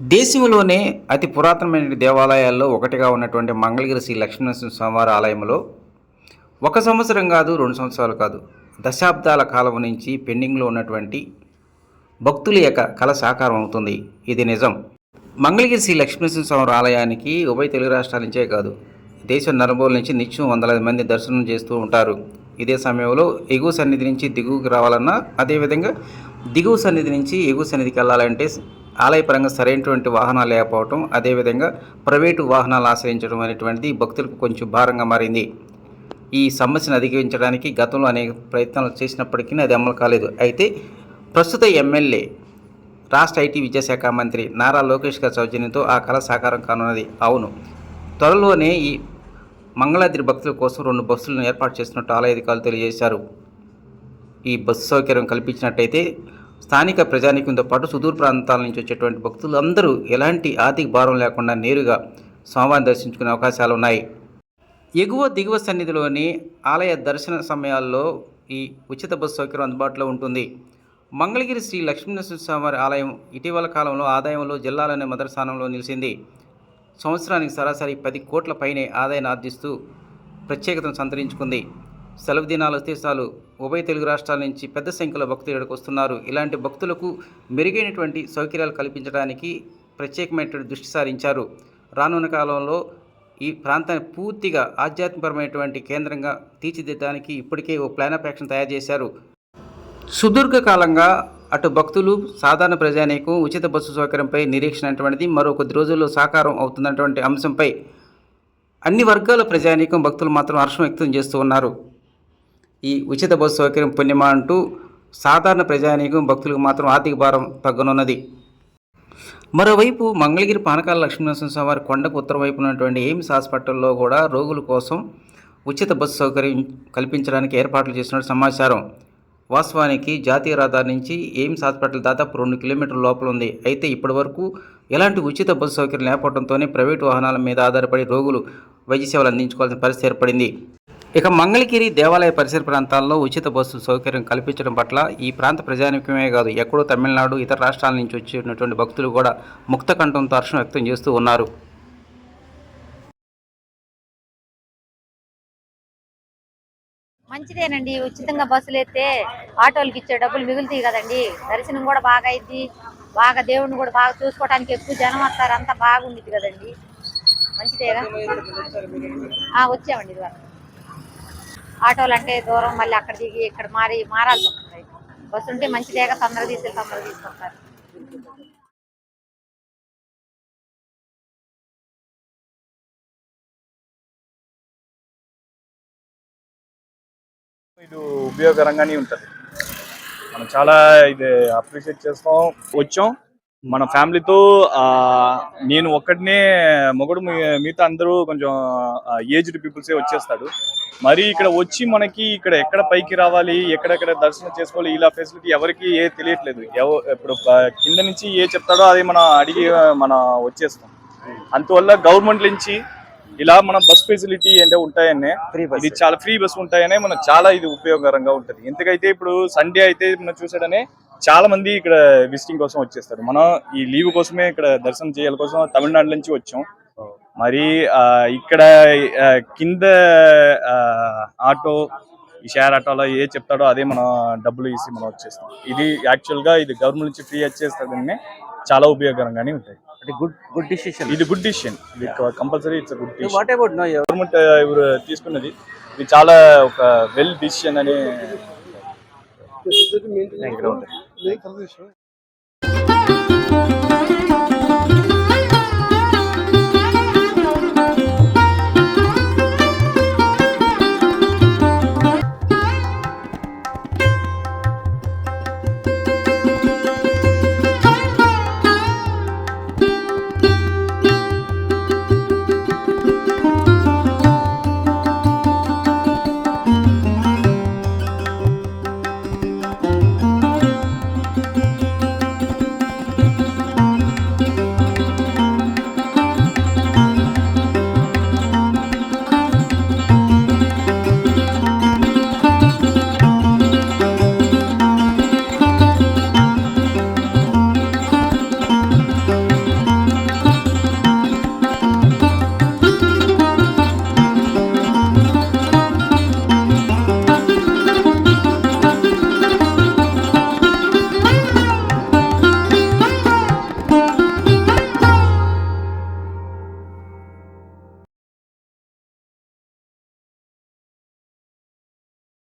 దేశంలోనే అతి పురాతనమైన దేవాలయాల్లో ఒకటిగా ఉన్నటువంటి మంగళగిరి శ్రీ లక్ష్మీనరసింహ స్వామివారి ఆలయంలో ఒక సంవత్సరం కాదు రెండు సంవత్సరాలు కాదు. దశాబ్దాల కాలం నుంచి పెండింగ్లో ఉన్నటువంటి భక్తుల యొక్క కళ సాకారం అవుతుంది. ఇది నిజం. మంగళగిరి శ్రీ లక్ష్మీనరసింహ స్వామి ఆలయానికి ఉభయ తెలుగు రాష్ట్రాల నుంచే కాదు దేశం నలుమూల నుంచి నిత్యం వందలాది మంది దర్శనం చేస్తూ ఉంటారు. ఇదే సమయంలో ఎగువ సన్నిధి నుంచి దిగువకి రావాలన్నా అదేవిధంగా దిగువ సన్నిధి నుంచి ఎగువ సన్నిధికి వెళ్ళాలంటే ఆలయపరంగా సరైనటువంటి వాహనాలు లేకపోవటం అదేవిధంగా ప్రైవేటు వాహనాలు ఆశ్రయించడం అనేటువంటిది భక్తులకు కొంచెం భారంగా మారింది. ఈ సమస్యను అధిగమించడానికి గతంలో అనేక ప్రయత్నాలు చేసినప్పటికీ అది అమలు కాలేదు. అయితే ప్రస్తుత ఎమ్మెల్యే రాష్ట్ర ఐటీ విద్యాశాఖ మంత్రి నారా లోకేష్ గారి సౌజన్యంతో ఆ కళ సాకారం కానున్నది. అవును. త్వరలోనే ఈ మంగళాద్రి భక్తుల కోసం రెండు బస్సులను ఏర్పాటు చేసినట్టు ఆలయ అధికారులు తెలియజేశారు. ఈ బస్సు సౌకర్యం కల్పించినట్టయితే స్థానిక ప్రజానీకంతో పాటు సుదూర ప్రాంతాల నుంచి వచ్చేటువంటి భక్తులు అందరూ ఎలాంటి ఆర్థిక భారం లేకుండా నేరుగా స్వామివారిని దర్శించుకునే అవకాశాలు ఉన్నాయి. ఎగువ దిగువ సన్నిధిలోని ఆలయ దర్శన సమయాల్లో ఈ ఉచిత బస్సు సౌకర్యం అందుబాటులో ఉంటుంది. మంగళగిరి శ్రీ లక్ష్మీనరసింహ స్వామివారి ఆలయం ఇటీవల కాలంలో ఆదాయంలో జిల్లాలోనే మొదటి స్థానంలో నిలిచింది. సంవత్సరానికి సరాసరి పది కోట్ల పైనే ఆదాయాన్ని ఆర్జిస్తూ ప్రత్యేకతను సంతరించుకుంది. సెలవు దినాలు వస్తే చాలు ఉభయ తెలుగు రాష్ట్రాల నుంచి పెద్ద సంఖ్యలో భక్తులు ఇక్కడికి వస్తున్నారు. ఇలాంటి భక్తులకు మెరుగైనటువంటి సౌకర్యాలు కల్పించడానికి ప్రత్యేకమైనటువంటి దృష్టి సారించారు. రానున్న కాలంలో ఈ ప్రాంతాన్ని పూర్తిగా ఆధ్యాత్మికపరమైనటువంటి కేంద్రంగా తీర్చిదిద్దడానికి ఇప్పటికే ఓ ప్లాన్ ఆఫ్ యాక్షన్ తయారు చేశారు. సుదీర్ఘకాలంగా అటు భక్తులు సాధారణ ప్రజానీకం ఉచిత బస్సు సౌకర్యంపై నిరీక్షణ అటువంటిది మరో కొద్ది రోజుల్లో సాకారం అవుతున్నటువంటి అంశంపై అన్ని వర్గాల ప్రజానీకం భక్తులు మాత్రం హర్షం వ్యక్తం చేస్తూ ఉన్నారు. ఈ ఉచిత బస్సు సౌకర్యం పుణ్యమా అంటూ సాధారణ ప్రజానీకం భక్తులకు మాత్రం ఆర్థిక భారం తగ్గనున్నది. మరోవైపు మంగళగిరి పానకాల లక్ష్మీనరసింహ స్వామి కొండకు ఉత్తర వైపు ఉన్నటువంటి ఎయిమ్స్ హాస్పిటల్లో కూడా రోగుల కోసం ఉచిత బస్సు సౌకర్యం కల్పించడానికి ఏర్పాట్లు చేసినట్టు సమాచారం. వాస్తవానికి జాతీయ రహదారి నుంచి ఎయిమ్స్ హాస్పిటల్ దాదాపు రెండు కిలోమీటర్ల లోపల ఉంది. అయితే ఇప్పటి వరకు ఎలాంటి ఉచిత బస్సు సౌకర్యం లేకపోవడంతోనే ప్రైవేటు వాహనాల మీద ఆధారపడి రోగులు వైద్య సేవలు అందించుకోవాల్సిన పరిస్థితి ఏర్పడింది. ఇక మంగళగిరి దేవాలయ పరిసర ప్రాంతాల్లో ఉచిత బస్సు సౌకర్యం కల్పించడం పట్ల ఈ ప్రాంత ప్రజానికమే కాదు ఎక్కడో తమిళనాడు ఇతర రాష్ట్రాల నుంచి వచ్చినటువంటి భక్తులు కూడా ముక్త కంఠంతో హర్షం వ్యక్తం చేస్తూ ఉన్నారు. మంచిదేనండి ఉచితంగా బస్సులు ఎత్తే ఆటోలకి ఇచ్చే డబ్బులు మిగులుతాయి కదండి. దర్శనం కూడా బాగా అయింది బాగా దేవుడిని కూడా బాగా చూసుకోవడానికి ఎక్కువ జనం వస్తారు అంతా బాగుండిద్ది కదండి. మంచిదేగా? వచ్చామండి ఇదివరకు. ఆటోలు అంటే దూరం మళ్ళీ అక్కడ దిగి ఇక్కడ మారి మారాల్సి వస్తుంది. బస్సు ఉంటే మంచిదేగా తొందరగా తీసుకెళ్ళి తొందరగా తీసుకొస్తారు. ఇది ఉపయోగకరంగానే ఉంటుంది. మనం చాలా ఇది అప్రిషియేట్ చేస్తాం వచ్చాం. మన ఫ్యామిలీతో నేను ఒక్కడినే మొగుడు మిగతా అందరూ కొంచెం ఏజ్డ్ పీపుల్సే వచ్చేస్తాడు. మరి ఇక్కడ వచ్చి మనకి ఇక్కడ ఎక్కడ పైకి రావాలి ఎక్కడెక్కడ దర్శనం చేసుకోవాలి ఇలా ఫెసిలిటీ ఎవరికి ఏ తెలియట్లేదు. ఎవ- ఇప్పుడు కింద నుంచి ఏ చెప్తాడో అది మనం అడిగి మనం వచ్చేస్తాం. అందువల్ల గవర్నమెంట్ నుంచి ఇలా మన బస్ ఫెసిలిటీ అంటే ఉంటాయనే ఇది చాలా ఫ్రీ బస్ ఉంటాయనే మనకు చాలా ఇది ఉపయోగకరంగా ఉంటది. ఎందుకైతే ఇప్పుడు సండే అయితే మనం చూసాడనే చాలా మంది ఇక్కడ విజిటింగ్ కోసం వచ్చేస్తారు. మనం ఈ లీవ్ కోసమే ఇక్కడ దర్శనం చేయాల కోసం తమిళనాడు నుంచి వచ్చాం. మరి ఇక్కడ కింద ఆటో ఈ షేర్ ఆటోలో ఏ చెప్తాడో అదే మనం డబ్బులు ఇసి మనం వచ్చేస్తాం. ఇది యాక్చువల్గా ఇది గవర్నమెంట్ నుంచి ఫ్రీ వచ్చేస్తుందనే చాలా ఉపయోగకరంగానే ఉంటాయి. గుడ్ గుడ్ డిసిషన్ ఇది గుడ్ డిసిషన్ ఇది compulsory it's good decision what about no government ఇವರು తీసుకున్నది. ఇది చాలా ఒక వెల్ డిసిషన్ అని ఇక్కడ ఉంటుంది